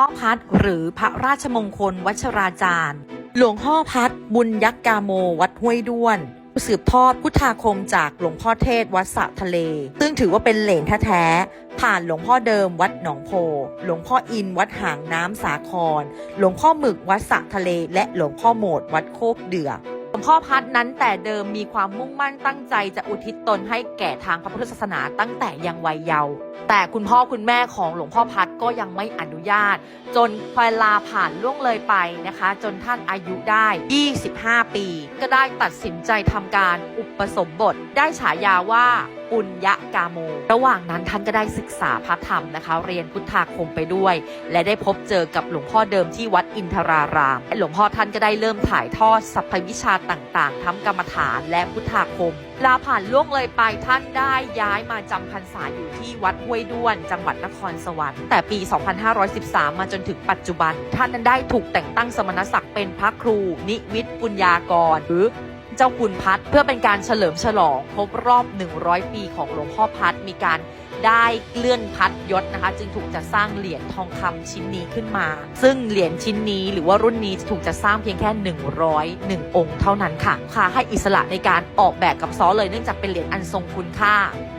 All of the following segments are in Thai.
พ่อพัดหรือพระราชมงคลวัชราจารย์ หลวงพ่อพัดบุญยักษ์กาโมวัดห้วยด้วนสืบทอดพุทธาคมจากหลวงพ่อเทศวัดสะทะเล ซึ่งถือว่าเป็นเหลนแท้ๆ ผ่านหลวงพ่อเดิมวัดหนองโพ หลวงพ่ออินวัดหางน้ำสาคร หลวงพ่อหมึกวัดสะทะเล และหลวงพ่อโหมดวัดโคกเดือ ลวงพ่อพัดนั้นแต่เดิมมีความมุ่งมั่นตั้งใจจะอุทิศตนให้แก่ทางพระพุทธศาสนาตั้งแต่ยังวัยเยาว์แต่คุณพ่อคุณแม่ของหลวงพ่อพัดก็ยังไม่อนุญาต จนเวลาผ่านล่วงเลยไปนะคะ จนท่านอายุได้ 25 ปี ก็ได้ตัดสินใจทำการอุปสมบทได้ฉายาว่าปุญญกาโม ระหว่างนั้นท่านก็ได้ศึกษาพระธรรมนะคะ เรียนพุทธาคมไปด้วย และได้พบเจอกับหลวงพ่อเดิมที่วัดอินทรารามหลวงพ่อท่านก็ได้เริ่มถ่ายทอดสัพพวิชาต่างๆทั้งกรรมฐานและพุทธาคมลาผ่านล่วงเลยไปท่านได้ย้ายมาจำพรรษาอยู่ที่วัดห้วยด้วน จังหวัดนครสวรรค์แต่ปี 2513 มาจนถึงปัจจุบัน ท่านนั้นได้ถูกแต่งตั้งสมณศักดิ์เป็นพระครู นิวิทย์ปุญญากร หรือ เจ้าคุณพัดเพื่อเป็นการเฉลิมฉลองครบรอบ 100 ปีของหลวงพ่อพัดมีการได้เลื่อนพัดยศนะคะ จึงถูกจัดสร้างเหรียญทองคำชิ้นนี้ขึ้นมา ซึ่งเหรียญชิ้นนี้หรือว่ารุ่นนี้จะถูกจัดสร้างเพียงแค่ 101 องค์เท่านั้นค่ะค่ะให้อิสระในการออกแบบกับซอเลยเนื่องจากเป็นเหรียญอันทรงคุณค่า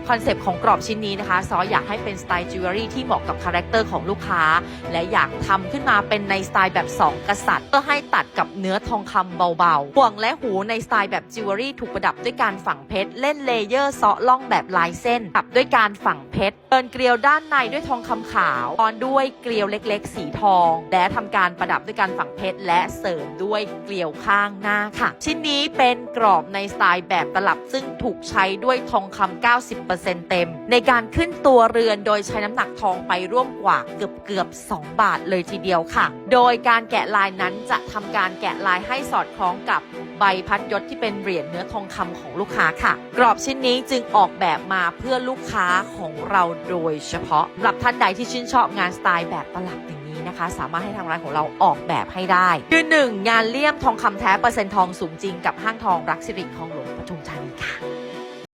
คอนเซปต์ของกรอบชิ้นนี้นะคะซออยากให้เป็นสไตล์จิวเวลรี่ที่เหมาะกับคาแรคเตอร์ของลูกค้า และอยากทำขึ้นมาเป็นในสไตล์แบบ 2 กษัตริย์เพื่อให้ตัดกับเนื้อทองคำเบาๆห่วงและหูในสไตล์แบบจิวเวลรี่ถูกประดับด้วยการฝังเพชรเล่นเลเยอร์เซาะล่องแบบลายเส้นตับด้วยการฝังเพชรเปินเกลียวด้านในด้วยทองคำขาวตอนด้วยเกลียวเล็กๆ สีทอง และทำการประดับด้วยการฝังเพชรและเสริมด้วยเกลียวข้างหน้าค่ะ ชิ้นนี้เป็นกรอบในสไตล์แบบตลับซึ่งถูกใช้ด้วยทองคำ90%เต็ม ในการขึ้นตัวเรือนโดยใช้น้ำหนักทองไปร่วมกว่าเกือบเกือบ 2 บาทเลยทีเดียวค่ะ โดยการแกะลายนั้นจะทำการแกะลายให้สอดคล้องกับใบพัดยศที่เป็นเหรียญเนื้อทองคำของลูกค้าค่ะ กรอบชิ้นนี้จึงออกแบบมาเพื่อลูกค้าของเราโดยเฉพาะสำหรับท่านใดที่ชื่นชอบงานสไตล์แบบตลับอย่างนี้นะคะ สามารถให้ทางร้านของเราออกแบบให้ได้ คือหนึ่งงานเลี่ยมทองคำแท้เปอร์เซ็นต์ทองสูงจริงกับห้างทองรักสิริของหลวงปทุมธานีค่ะ